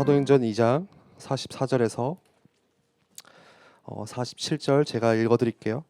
사도행전 2장 44절에서 어, 47절 제가 읽어드릴게요.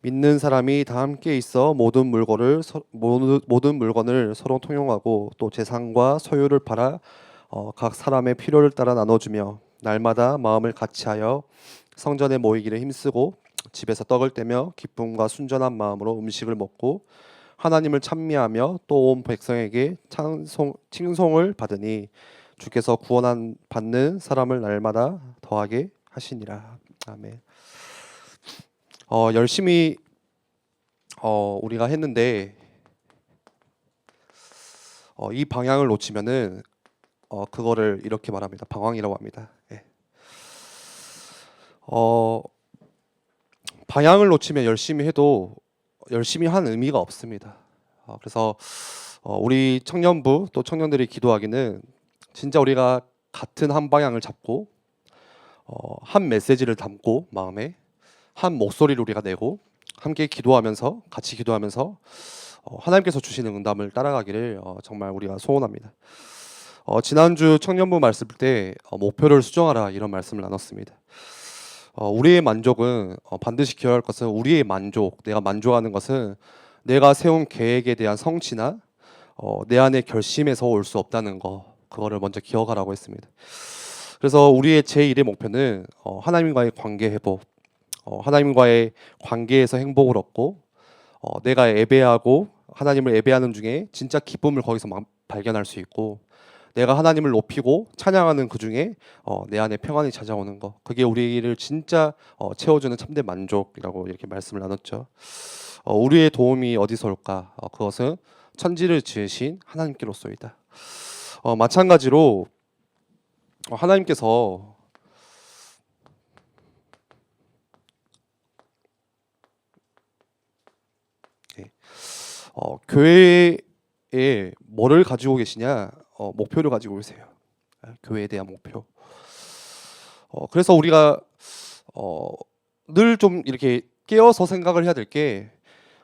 믿는 사람이 다 함께 있어 모든 물건을 모든 물건을 서로 통용하고 또 재산과 소유를 팔아 어, 각 사람의 필요를 따라 나눠주며 날마다 마음을 같이하여 성전에 모이기를 힘쓰고 집에서 떡을 떼며 기쁨과 순전한 마음으로 음식을 먹고 하나님을 찬미하며 또 온 백성에게 찬송 칭송을 받으니 주께서 구원한 받는 사람을 날마다 더하게 하시니라. 아멘. 어, 열심히 어, 우리가 했는데 어, 이 방향을 놓치면은 어, 그거를 이렇게 말합니다. 방황이라고 합니다. 예. 어, 방향을 놓치면 열심히 해도 열심히 한 의미가 없습니다. 어, 그래서 어, 우리 청년부 또 청년들이 기도하기는 진짜 우리가 같은 한 방향을 잡고 어, 한 메시지를 담고 마음에 한 목소리를 우리가 내고 함께 기도하면서 같이 기도하면서 어, 하나님께서 주시는 응답을 따라가기를 어, 정말 우리가 소원합니다. 어, 지난주 청년부 말씀 때 어, 목표를 수정하라 이런 말씀을 나눴습니다. 어, 우리의 만족은 어, 반드시 기억할 것은 우리의 만족, 내가 만족하는 것은 내가 세운 계획에 대한 성취나 어, 내 안의 결심에서 올 수 없다는 거 그거를 먼저 기억하라고 했습니다. 그래서 우리의 제1의 목표는 어, 하나님과의 관계 회복, 어, 하나님과의 관계에서 행복을 얻고 어, 내가 예배하고 하나님을 예배하는 중에 진짜 기쁨을 거기서 막 발견할 수 있고 내가 하나님을 높이고 찬양하는 그 중에 어, 내 안에 평안이 찾아오는 거 그게 우리를 진짜 어, 채워주는 참된 만족이라고 이렇게 말씀을 나눴죠. 어, 우리의 도움이 어디서 올까? 어, 그것은 천지를 지으신 하나님께로서이다. 어, 마찬가지로 어, 하나님께서 예, 어, 교회에 뭐를 가지고 계시냐? 어, 목표를 가지고 계세요. 아, 교회에 대한 목표. 어, 그래서 우리가 어, 늘 좀 이렇게 깨어서 생각을 해야 될 게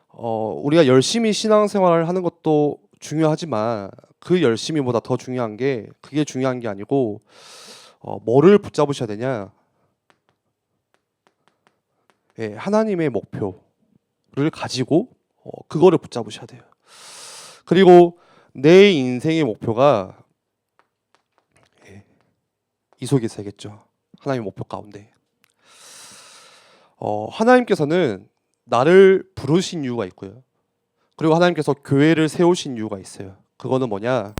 어, 우리가 열심히 신앙생활을 하는 것도 중요하지만 그 열심히보다 더 중요한 게 그게 중요한 게 아니고 어, 뭐를 붙잡으셔야 되냐? 예, 하나님의 목표를 가지고 어, 그거를 붙잡으셔야 돼요. 그리고 내 인생의 목표가 예, 이 속에 있어야겠죠. 하나님의 목표 가운데. 어, 하나님께서는 나를 부르신 이유가 있고요. 그리고 하나님께서 교회를 세우신 이유가 있어요. 그거는 뭐냐?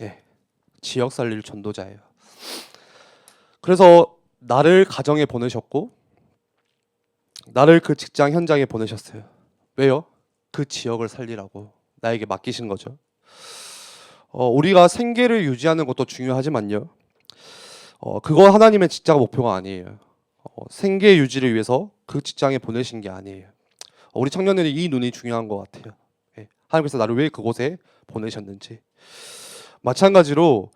예, 지역 살릴 전도자예요. 그래서 나를 가정에 보내셨고 나를 그 직장 현장에 보내셨어요. 왜요? 그 지역을 살리라고 나에게 맡기신 거죠. 어, 우리가 생계를 유지하는 것도 중요하지만요. 어, 그거 하나님의 직장 목표가 아니에요. 어, 생계 유지를 위해서 그 직장에 보내신 게 아니에요. 어, 우리 청년들이 이 눈이 중요한 것 같아요. 예, 하나님께서 나를 왜 그곳에 보내셨는지. 마찬가지로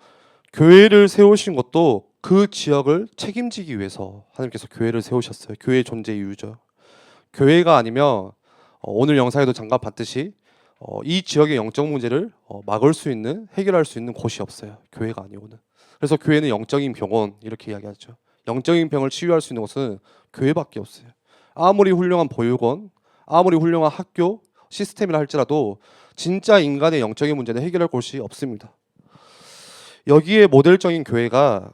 교회를 세우신 것도 그 지역을 책임지기 위해서 하나님께서 교회를 세우셨어요. 교회의 존재 이유죠. 교회가 아니면 어, 오늘 영상에도 잠깐 봤듯이 어, 이 지역의 영적 문제를 어, 막을 수 있는 해결할 수 있는 곳이 없어요. 교회가 아니고는. 그래서 교회는 영적인 병원 이렇게 이야기하죠. 영적인 병을 치유할 수 있는 곳은 교회밖에 없어요. 아무리 훌륭한 보육원, 아무리 훌륭한 학교 시스템이라 할지라도 진짜 인간의 영적인 문제는 해결할 곳이 없습니다. 여기에 모델적인 교회가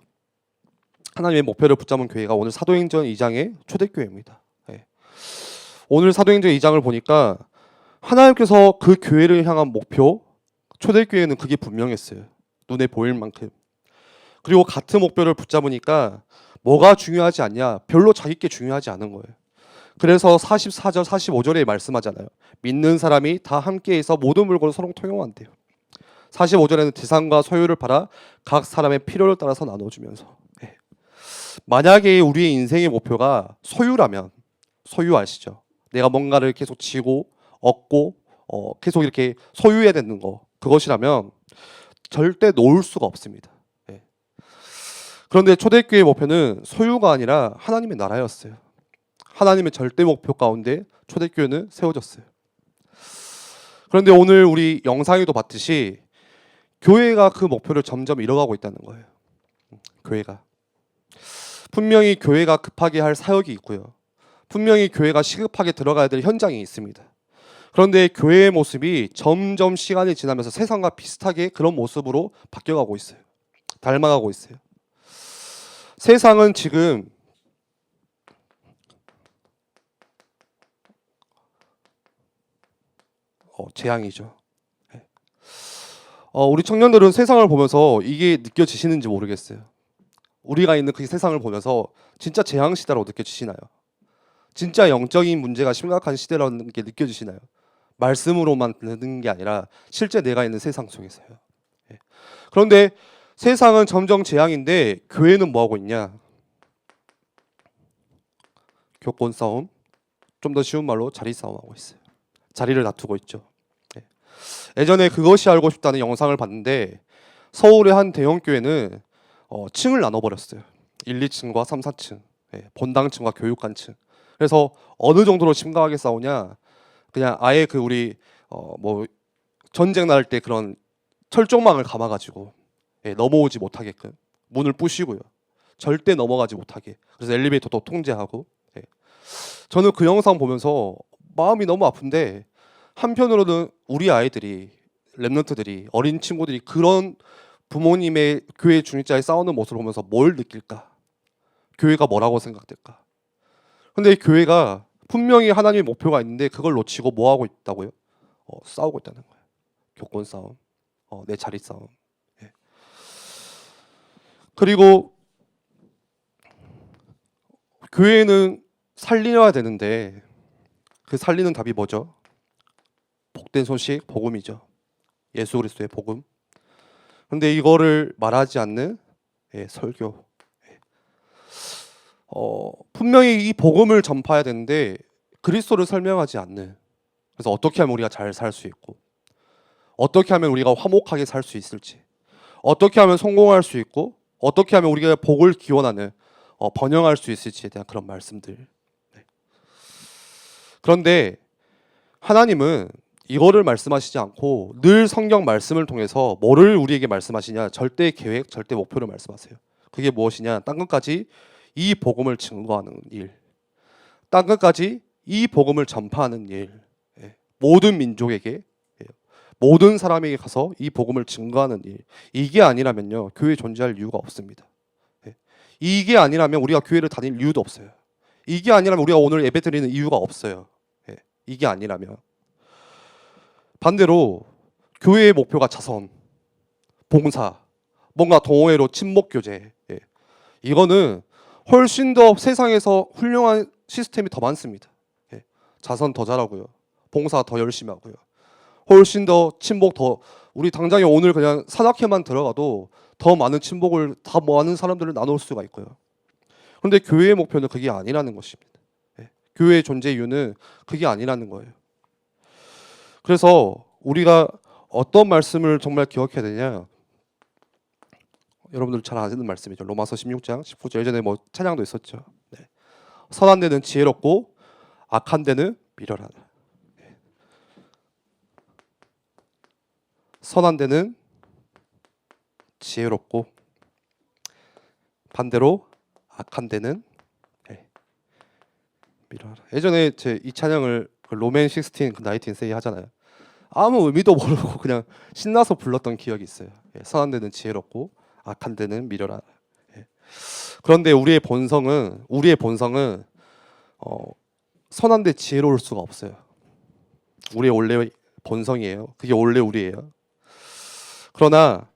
하나님의 목표를 붙잡은 교회가 오늘 사도행전 2장의 초대교회입니다. 예. 오늘 사도행전 2장을 보니까 하나님께서 그 교회를 향한 목표, 초대교회는 그게 분명했어요. 눈에 보일 만큼. 그리고 같은 목표를 붙잡으니까 뭐가 중요하지 않냐? 별로 자기께 중요하지 않은 거예요. 그래서 44절, 45절에 말씀하잖아요. 믿는 사람이 다 함께해서 모든 물건을 서로 통용한대요. 45절에는 재산과 소유를 팔아 각 사람의 필요를 따라서 나눠주면서. 예. 만약에 우리의 인생의 목표가 소유라면 소유 아시죠? 내가 뭔가를 계속 지고 얻고 어, 계속 이렇게 소유해야 되는 거 그것이라면 절대 놓을 수가 없습니다. 예. 그런데 초대교회의 목표는 소유가 아니라 하나님의 나라였어요. 하나님의 절대 목표 가운데 초대교회는 세워졌어요. 그런데 오늘 우리 영상에도 봤듯이 교회가 그 목표를 점점 잃어가고 있다는 거예요. 교회가 분명히 교회가 급하게 할 사역이 있고요. 분명히 교회가 시급하게 들어가야 될 현장이 있습니다. 그런데 교회의 모습이 점점 시간이 지나면서 세상과 비슷하게 그런 모습으로 바뀌어가고 있어요. 닮아가고 있어요. 세상은 지금 어, 재앙이죠. 네. 어, 우리 청년들은 세상을 보면서 이게 느껴지시는지 모르겠어요. 우리가 있는 그 세상을 보면서 진짜 재앙 시대라고 느껴지시나요? 진짜 영적인 문제가 심각한 시대라는 게 느껴지시나요? 말씀으로만 듣는 게 아니라 실제 내가 있는 세상 속에서요. 예. 그런데 세상은 점점 재앙인데 교회는 뭐 하고 있냐? 교권 싸움, 좀 더 쉬운 말로 자리 싸움하고 있어요. 자리를 다투고 있죠. 예. 예전에 그것이 알고 싶다는 영상을 봤는데 서울의 한 대형 교회는 어, 층을 나눠버렸어요. 1, 2층과 3, 4층, 예, 본당층과 교육관층. 그래서 어느 정도로 심각하게 싸우냐? 그냥 아예 그 우리 어, 뭐 전쟁 날 때 그런 철조망을 감아가지고 예, 넘어오지 못하게끔 문을 부시고요. 절대 넘어가지 못하게. 그래서 엘리베이터도 통제하고. 예. 저는 그 영상 보면서 마음이 너무 아픈데 한편으로는 우리 아이들이 랩런트들이 어린 친구들이 그런 부모님의 교회 중립자에 싸우는 모습을 보면서 뭘 느낄까? 교회가 뭐라고 생각될까? 근데 교회가 분명히 하나님의 목표가 있는데 그걸 놓치고 뭐 하고 있다고요? 어, 싸우고 있다는 거예요. 교권 싸움, 어, 내 자리 싸움. 예. 그리고 교회는 살려야 되는데 그 살리는 답이 뭐죠? 복된 소식, 복음이죠. 예수 그리스도의 복음. 근데 이거를 말하지 않는 예, 설교. 예. 어, 분명히 이 복음을 전파해야 되는데 그리스도를 설명하지 않는. 그래서 어떻게 하면 우리가 잘 살 수 있고, 어떻게 하면 우리가 화목하게 살 수 있을지, 어떻게 하면 성공할 수 있고, 어떻게 하면 우리가 복을 기원하는 어, 번영할 수 있을지에 대한 그런 말씀들. 네. 그런데 하나님은 이거를 말씀하시지 않고 늘 성경 말씀을 통해서 뭐를 우리에게 말씀하시냐 절대 계획, 절대 목표를 말씀하세요. 그게 무엇이냐? 땅 끝까지 이 복음을 증거하는 일, 땅 끝까지 이 복음을 전파하는 일, 예. 모든 민족에게 예. 모든 사람에게 가서 이 복음을 증거하는 일. 이게 아니라면요 교회 존재할 이유가 없습니다. 예. 이게 아니라면 우리가 교회를 다닐 이유도 없어요. 이게 아니라면 우리가 오늘 예배 드리는 이유가 없어요. 예. 이게 아니라면. 반대로 교회의 목표가 자선, 봉사, 뭔가 동호회로 친목 교제. 예. 이거는 훨씬 더 세상에서 훌륭한 시스템이 더 많습니다. 예. 자선 더 잘하고요. 봉사 더 열심히 하고요. 훨씬 더 친목 더 우리 당장에 오늘 그냥 산악회만 들어가도 더 많은 친목을 다 많은 사람들을 나눌 수가 있고요. 그런데 교회의 목표는 그게 아니라는 것입니다. 예. 교회의 존재 이유는 그게 아니라는 거예요. 그래서 우리가 어떤 말씀을 정말 기억해야 되냐? 여러분들 잘 아시는 말씀이죠. 로마서 16장 19절 예전에 뭐 찬양도 있었죠. 네. 선한 데는 지혜롭고 악한 데는 미련하다. 네. 선한 데는 지혜롭고 반대로 악한 데는 네. 미련하다. 예전에 제 이 찬양을 그 로맨 16, 그 나이틴 세이 하잖아요. 아무 의미도 모르고 그냥 신나서 불렀던 기억이 있어요. 예, 선한 데는 지혜롭고 악한 데는 미련하다. 예. 그런데 우리의 본성은 우리의 본성은 어, 선한데 지혜로울 수가 없어요. 우리의 원래 본성이에요. 그게 원래 우리예요. 그러나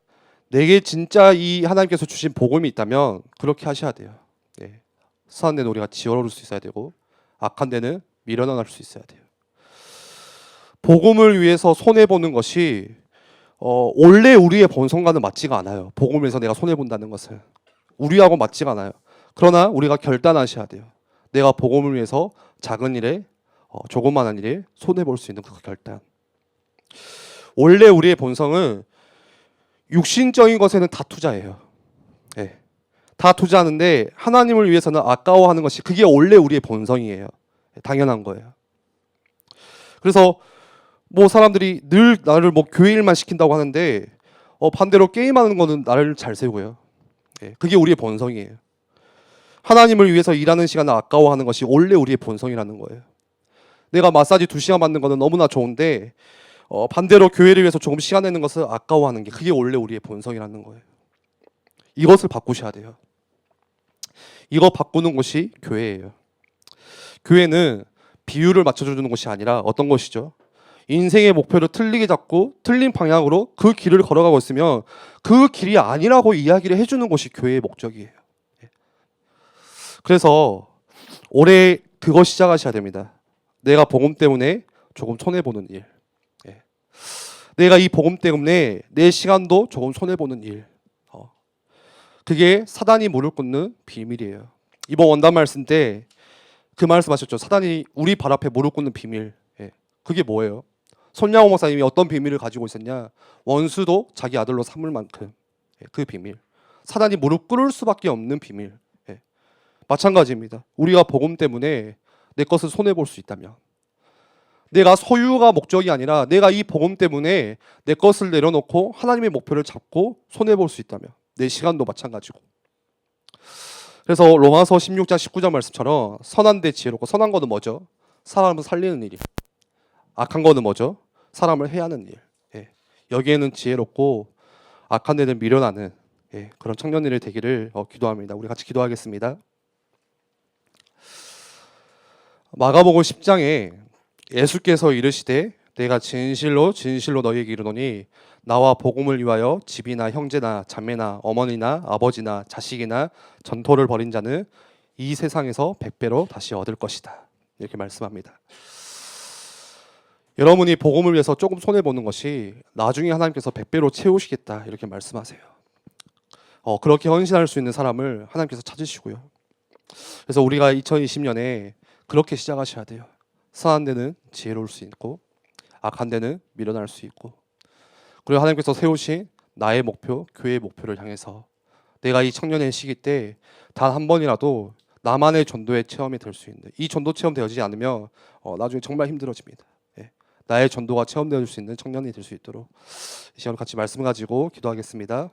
내게 진짜 이 하나님께서 주신 복음이 있다면 그렇게 하셔야 돼요. 예. 선한 데는 우리가 지혜로울 수 있어야 되고 악한 데는 미련할 수 있어야 돼요. 복음을 위해서 손해 보는 것이 어, 원래 우리의 본성과는 맞지가 않아요. 복음을 위해서 내가 손해 본다는 것은 우리하고 맞지가 않아요. 그러나 우리가 결단하셔야 돼요. 내가 복음을 위해서 작은 일에 어, 조그마한 일에 손해 볼 수 있는 그 결단. 원래 우리의 본성은 육신적인 것에는 다 투자해요. 예. 다 투자하는데 하나님을 위해서는 아까워하는 것이 그게 원래 우리의 본성이에요. 당연한 거예요. 그래서 뭐 사람들이 늘 나를 뭐 교회 일만 시킨다고 하는데 어 반대로 게임하는 거는 나를 잘 세우고요. 예, 그게 우리의 본성이에요. 하나님을 위해서 일하는 시간을 아까워하는 것이 원래 우리의 본성이라는 거예요. 내가 마사지 두 시간 받는 거는 너무나 좋은데 어, 반대로 교회를 위해서 조금 시간 내는 것을 아까워하는 게 그게 원래 우리의 본성이라는 거예요. 이것을 바꾸셔야 돼요. 이거 바꾸는 것이 교회예요. 교회는 비율을 맞춰주는 것이 아니라 어떤 것이죠? 인생의 목표를 틀리게 잡고 틀린 방향으로 그 길을 걸어가고 있으면 그 길이 아니라고 이야기를 해주는 것이 교회의 목적이에요. 예. 그래서 올해 그거 시작하셔야 됩니다. 내가 복음 때문에 조금 손해 보는 일. 예. 내가 이 복음 때문에 내 시간도 조금 손해 보는 일. 어. 그게 사단이 무릎 꿇는 비밀이에요. 이번 원단 말씀 때 그 말씀하셨죠. 사단이 우리 발 앞에 무릎 꿇는 비밀. 예. 그게 뭐예요? 손양호 목사님이 어떤 비밀을 가지고 있었냐? 원수도 자기 아들로 삼을 만큼 예, 그 비밀. 사단이 무릎 꿇을 수밖에 없는 비밀. 예. 마찬가지입니다. 우리가 복음 때문에 내 것을 손해 볼 수 있다면 내가 소유가 목적이 아니라 내가 이 복음 때문에 내 것을 내려놓고 하나님의 목표를 잡고 손해 볼 수 있다면 내 시간도 마찬가지고 그래서 로마서 16장 19절 말씀처럼 선한 데 지혜롭고 선한 거는 뭐죠? 사람을 살리는 일이 악한 거는 뭐죠? 사람을 해하는 일. 예. 여기에는 지혜롭고 악한 데를 미련하는 예, 그런 청년들이 되기를 어, 기도합니다. 우리 같이 기도하겠습니다. 마가복음 10장에 예수께서 이르시되 내가 진실로 진실로 너희에게 이르노니 나와 복음을 위하여 집이나 형제나 자매나 어머니나 아버지나 자식이나 전토를 벌인 자는 이 세상에서 백배로 다시 얻을 것이다. 이렇게 말씀합니다. 여러분이 복음을 위해서 조금 손해 보는 것이 나중에 하나님께서 백배로 채우시겠다 이렇게 말씀하세요. 어, 그렇게 헌신할 수 있는 사람을 하나님께서 찾으시고요. 그래서 우리가 2020년에 그렇게 시작하셔야 돼요. 선한 데는 지혜로울 수 있고 악한 데는 밀어날 수 있고 그리고 하나님께서 세우신 나의 목표, 교회의 목표를 향해서 내가 이 청년의 시기 때 단 한 번이라도 나만의 전도의 체험이 될 수 있는 이 전도 체험 되어지지 않으면 어, 나중에 정말 힘들어집니다. 예. 나의 전도가 체험되어질 수 있는 청년이 될 수 있도록 이 시간 같이 말씀 가지고 기도하겠습니다.